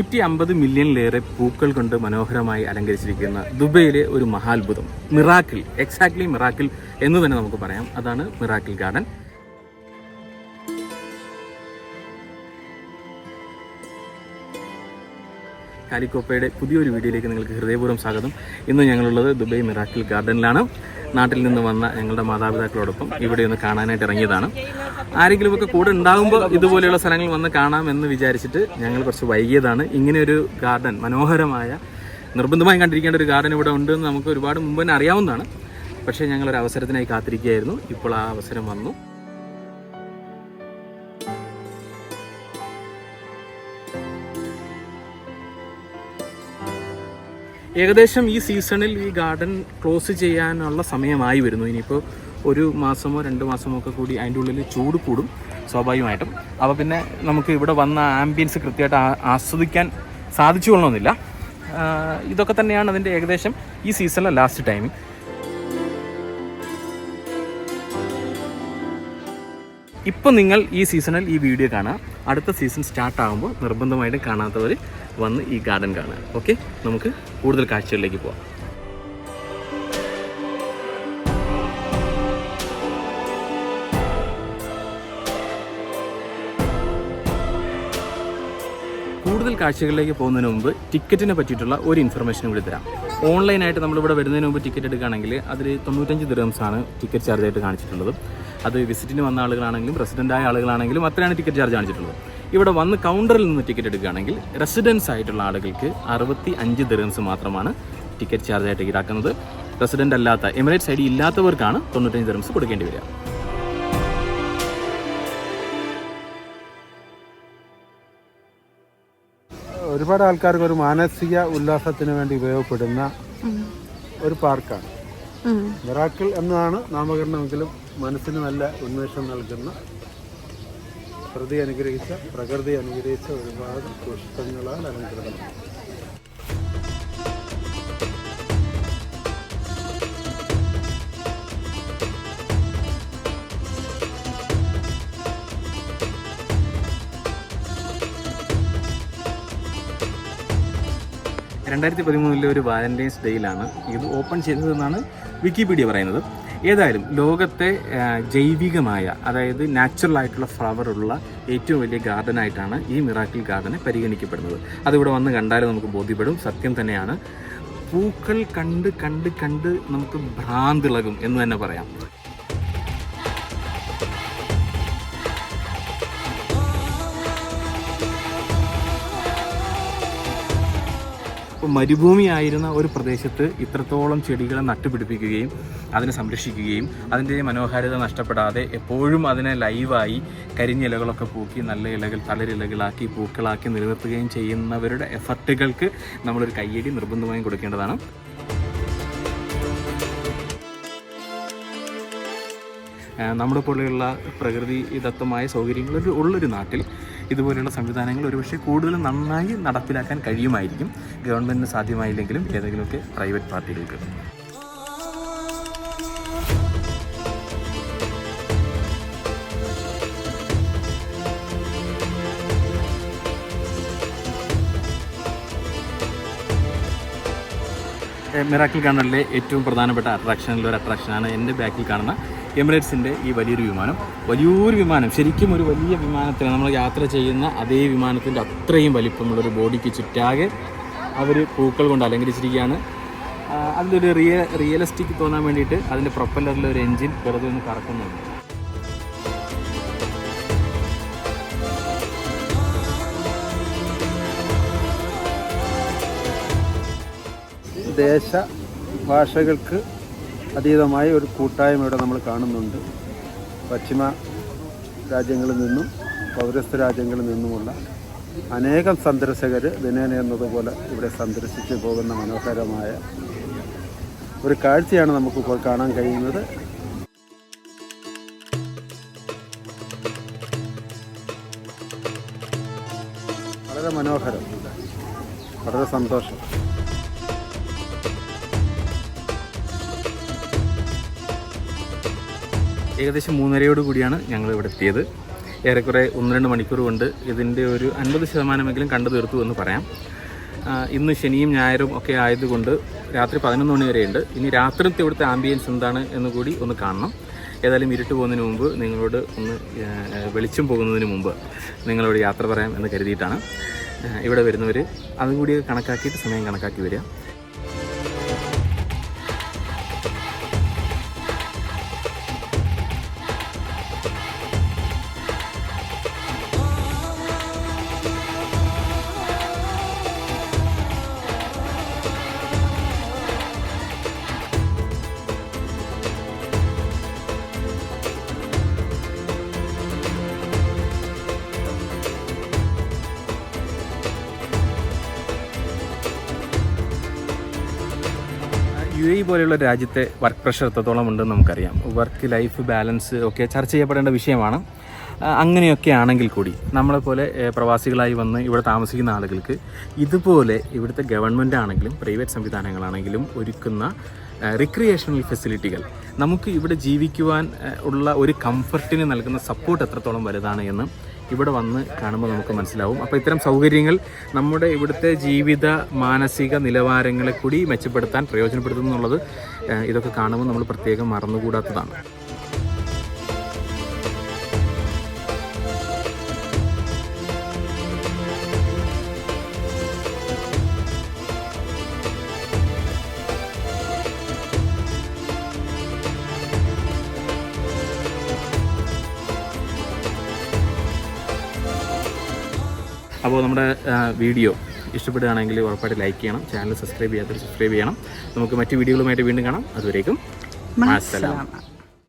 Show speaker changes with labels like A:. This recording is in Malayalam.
A: നൂറ്റി അമ്പത് മില്യണിലേറെ പൂക്കൾ കൊണ്ട് മനോഹരമായി അലങ്കരിച്ചിരിക്കുന്ന ദുബൈയിലെ ഒരു മഹാത്ഭുതം മിറാക്കിൾ എക്സാക്ട്ലി മിറാക്കിൾ എന്ന് തന്നെ നമുക്ക് പറയാം അതാണ് മിറാക്കിൾ ഗാർഡൻ കാലിക്കോപ്പയുടെ പുതിയൊരു വീഡിയോയിലേക്ക് നിങ്ങൾക്ക് ഹൃദയപൂർവ്വം സ്വാഗതം ഇന്ന് ഞങ്ങളുള്ളത് ദുബൈ മിറാക്കിൾ ഗാർഡനിലാണ് നാട്ടിൽ നിന്ന് വന്ന ഞങ്ങളുടെ മാതാപിതാക്കളോടൊപ്പം ഇവിടെ ഒന്ന് കാണാനായിട്ട് ഇറങ്ങിയതാണ് ആരെങ്കിലും ഒക്കെ കൂടെ ഉണ്ടാകുമ്പോൾ ഇതുപോലെയുള്ള സ്ഥലങ്ങൾ വന്ന് കാണാമെന്ന് വിചാരിച്ചിട്ട് ഞങ്ങൾ കുറച്ച് വൈകിയതാണ് ഇങ്ങനെയൊരു ഗാർഡൻ മനോഹരമായ നിർബന്ധമായി കണ്ടിരിക്കേണ്ട ഒരു ഗാർഡൻ ഇവിടെ ഉണ്ട് എന്ന് നമുക്ക് ഒരുപാട് മുമ്പ് തന്നെ അറിയാവുന്നതാണ് പക്ഷേ ഞങ്ങളൊരു അവസരത്തിനായി കാത്തിരിക്കുകയായിരുന്നു ഇപ്പോൾ ആ അവസരം വന്നു ഏകദേശം ഈ സീസണിൽ ഈ ഗാർഡൻ ക്ലോസ് ചെയ്യാനുള്ള സമയമായി വരുന്നു ഇനിയിപ്പോൾ ഒരു മാസമോ രണ്ട് മാസമോ ഒക്കെ കൂടി അതിൻ്റെ ഉള്ളിൽ ചൂട് കൂടും സ്വാഭാവികമായിട്ടും അപ്പോൾ പിന്നെ നമുക്ക് ഇവിടെ വന്ന ആംബിയൻസ് കൃത്യമായിട്ട് ആസ്വദിക്കാൻ സാധിച്ചു കൊള്ളണമെന്നില്ല ഇതൊക്കെ തന്നെയാണ് അതിൻ്റെ ഏകദേശം ഈ സീസണിലെ ലാസ്റ്റ് ടൈം ഇപ്പം നിങ്ങൾ ഈ സീസണിൽ ഈ വീഡിയോ കാണാം അടുത്ത സീസൺ സ്റ്റാർട്ട് ആകുമ്പോൾ നിർബന്ധമായിട്ടും കാണാത്തവർ വന്ന് ഈ ഗാർഡൻ കാണുക ഓക്കെ നമുക്ക് കൂടുതൽ കാഴ്ചകളിലേക്ക് പോകാം കൂടുതൽ കാഴ്ചകളിലേക്ക് പോകുന്നതിന് മുമ്പ് ടിക്കറ്റിനെ പറ്റിയിട്ടുള്ള ഒരു ഇൻഫർമേഷൻ കൂടി തരാം ഓൺലൈനായിട്ട് നമ്മളിവിടെ വരുന്നതിന് മുമ്പ് ടിക്കറ്റ് എടുക്കുകയാണെങ്കിൽ അതിൽ തൊണ്ണൂറ്റഞ്ച് ദിവസമാണ് ടിക്കറ്റ് ചാർജായിട്ട് കാണിച്ചിട്ടുള്ളത് അത് വിസിറ്റിന് വന്ന ആളുകളാണെങ്കിലും ആയ ആളുകളാണെങ്കിലും അത്രയാണ് ടിക്കറ്റ് ചാർജ് കാണിച്ചിട്ടുള്ളത് ഇവിടെ വന്ന് കൗണ്ടറിൽ നിന്ന് ടിക്കറ്റ് എടുക്കുകയാണെങ്കിൽ റെസിഡൻസ് ആയിട്ടുള്ള ആളുകൾക്ക് അറുപത്തി അഞ്ച് ദിറംസ് മാത്രമാണ് ടിക്കറ്റ് ചാർജ് ആയിട്ട് ഈടാക്കുന്നത് റെസിഡൻ്റ് അല്ലാത്ത എമിറേറ്റ്സ് ഐ ഡി ഇല്ലാത്തവർക്കാണ് തൊണ്ണൂറ്റഞ്ച് ദിറംസ് കൊടുക്കേണ്ടി വരിക
B: ഒരുപാട് ആൾക്കാർക്ക് ഒരു മാനസിക ഉല്ലാസത്തിന് വേണ്ടി ഉപയോഗപ്പെടുന്ന ഒരു പാർക്കാണ് മിറാക്കിൾ എന്നതാണ് നാമകരണമെങ്കിലും മനസ്സിന് നല്ല ഉന്മേഷം നൽകുന്ന പ്രകൃതി അനുഗ്രഹിച്ച പ്രകൃതി അനുഗ്രഹിച്ച ഒരുപാട് പുഷ്പങ്ങളാൽ അലങ്കൃതമാണ്
A: രണ്ടായിരത്തി പതിമൂന്നിലെ ഒരു വാലന്റൈൻസ് ഡേയിലാണ് ഇത് ഓപ്പൺ ചെയ്തതെന്നാണ് വിക്കിപീഡിയ പറയുന്നത് ഏതായാലും ലോകത്തെ ജൈവികമായ അതായത് നാച്ചുറൽ ആയിട്ടുള്ള ഫ്ലവറുള്ള ഏറ്റവും വലിയ ഗാർഡനായിട്ടാണ് ഈ മിറാക്കിൾ ഗാർഡനെ പരിഗണിക്കപ്പെടുന്നത് അതിവിടെ വന്ന് കണ്ടാലും നമുക്ക് ബോധ്യപ്പെടും സത്യം തന്നെയാണ് പൂക്കൾ കണ്ട് കണ്ട് കണ്ട് നമുക്ക് ഭ്രാന്തിളകും എന്ന് തന്നെ പറയാം മരുഭൂമിയായിരുന്ന ഒരു പ്രദേശത്ത് ഇത്രത്തോളം ചെടികളെ നട്ടുപിടിപ്പിക്കുകയും അതിനെ സംരക്ഷിക്കുകയും അതിൻ്റെ മനോഹാരിത നഷ്ടപ്പെടാതെ എപ്പോഴും അതിനെ ലൈവായി കരിഞ്ഞിലകളൊക്കെ പൂക്കി നല്ല ഇലകൾ തളരിലകളാക്കി പൂക്കളാക്കി നിലനിർത്തുകയും ചെയ്യുന്നവരുടെ എഫർട്ടുകൾക്ക് നമ്മളൊരു കയ്യടി നിർബന്ധമായും കൊടുക്കേണ്ടതാണ് നമ്മുടെ പോലെയുള്ള പ്രകൃതി ദത്തമായ സൗകര്യങ്ങൾ ഉള്ളൊരു നാട്ടിൽ ഇതുപോലെയുള്ള സംവിധാനങ്ങൾ ഒരുപക്ഷെ കൂടുതൽ നന്നായി നടപ്പിലാക്കാൻ കഴിയുമായിരിക്കും ഗവൺമെൻറ്റിന് സാധ്യമായില്ലെങ്കിലും ഏതെങ്കിലുമൊക്കെ പ്രൈവറ്റ് പാർട്ടികൾക്ക് മിറാക്കിൽ കാണലിലെ ഏറ്റവും പ്രധാനപ്പെട്ട അട്രാക്ഷനിൽ ഒരു അട്രാക്ഷനാണ് എൻ്റെ ബാക്കിൽ കാണുന്ന എമിറേറ്റ്സിൻ്റെ ഈ വലിയൊരു വിമാനം വലിയൊരു വിമാനം ശരിക്കും ഒരു വലിയ വിമാനത്തിന് നമ്മൾ യാത്ര ചെയ്യുന്ന അതേ വിമാനത്തിൻ്റെ അത്രയും വലിപ്പമുള്ളൊരു ബോഡിക്ക് ചുറ്റാകെ അവർ പൂക്കൾ കൊണ്ട് അലങ്കരിച്ചിരിക്കുകയാണ് അതിലൊരു റിയ റിയലിസ്റ്റിക് തോന്നാൻ വേണ്ടിയിട്ട് അതിൻ്റെ പ്രൊപ്പല്ലറിൽ ഒരു എൻജിൻ വെറുതെ ഒന്ന് കറക്കുന്നുണ്ട്
B: ദേശ ഭാഷകൾക്ക് അതീതമായ ഒരു കൂട്ടായ്മ ഇവിടെ നമ്മൾ കാണുന്നുണ്ട് പശ്ചിമ രാജ്യങ്ങളിൽ നിന്നും പൗരസ്ത്യ രാജ്യങ്ങളിൽ നിന്നുമുള്ള അനേകം സന്ദർശകർ ദിനേന എന്നതുപോലെ ഇവിടെ സന്ദർശിച്ചു പോകുന്ന മനോഹരമായ ഒരു കാഴ്ചയാണ് നമുക്കിപ്പോൾ കാണാൻ കഴിയുന്നത് വളരെ മനോഹരം വളരെ സന്തോഷം
A: ഏകദേശം മൂന്നരയോട് കൂടിയാണ് ഞങ്ങൾ ഇവിടെ എത്തിയത് ഏറെക്കുറെ ഒന്ന് രണ്ട് മണിക്കൂർ കൊണ്ട് ഇതിൻ്റെ ഒരു അൻപത് ശതമാനമെങ്കിലും കണ്ടു തീർത്തു എന്ന് പറയാം ഇന്ന് ശനിയും ഞായറും ഒക്കെ ആയതുകൊണ്ട് രാത്രി പതിനൊന്ന് മണി വരെയുണ്ട് ഇനി രാത്രി ഇവിടുത്തെ ആംബിയൻസ് എന്താണ് എന്ന് കൂടി ഒന്ന് കാണണം ഏതായാലും ഇരുട്ട് പോകുന്നതിന് മുമ്പ് നിങ്ങളോട് ഒന്ന് വെളിച്ചം പോകുന്നതിന് മുമ്പ് നിങ്ങളോട് യാത്ര പറയാം എന്ന് കരുതിയിട്ടാണ് ഇവിടെ വരുന്നവർ അതും കൂടി കണക്കാക്കിയിട്ട് സമയം കണക്കാക്കി വരിക യു എ പോലെയുള്ള രാജ്യത്തെ വർക്ക് പ്രഷർ എത്രത്തോളം ഉണ്ടെന്ന് നമുക്കറിയാം വർക്ക് ലൈഫ് ബാലൻസ് ഒക്കെ ചർച്ച ചെയ്യപ്പെടേണ്ട വിഷയമാണ് അങ്ങനെയൊക്കെ ആണെങ്കിൽ കൂടി നമ്മളെപ്പോലെ പ്രവാസികളായി വന്ന് ഇവിടെ താമസിക്കുന്ന ആളുകൾക്ക് ഇതുപോലെ ഇവിടുത്തെ ഗവൺമെൻറ് ആണെങ്കിലും പ്രൈവറ്റ് സംവിധാനങ്ങളാണെങ്കിലും ഒരുക്കുന്ന റിക്രിയേഷണൽ ഫെസിലിറ്റികൾ നമുക്ക് ഇവിടെ ജീവിക്കുവാൻ ഉള്ള ഒരു കംഫർട്ടിന് നൽകുന്ന സപ്പോർട്ട് എത്രത്തോളം വലുതാണ് എന്ന് ഇവിടെ വന്ന് കാണുമ്പോൾ നമുക്ക് മനസ്സിലാവും അപ്പോൾ ഇത്തരം സൗകര്യങ്ങൾ നമ്മുടെ ഇവിടുത്തെ ജീവിത മാനസിക നിലവാരങ്ങളെ കൂടി മെച്ചപ്പെടുത്താൻ പ്രയോജനപ്പെടുത്തുന്നുള്ളത് ഇതൊക്കെ കാണുമ്പോൾ നമ്മൾ പ്രത്യേകം മറന്നുകൂടാത്തതാണ് അപ്പോൾ നമ്മുടെ വീഡിയോ ഇഷ്ടപ്പെടുകയാണെങ്കിൽ ഉറപ്പായിട്ട് ലൈക്ക് ചെയ്യണം ചാനൽ സബ്സ്ക്രൈബ് ചെയ്യാത്തവർ സബ്സ്ക്രൈബ് ചെയ്യണം നമുക്ക് മറ്റു വീഡിയോകളുമായിട്ട് വീണ്ടും കാണാം അതുവരേക്കും അസ്സലാം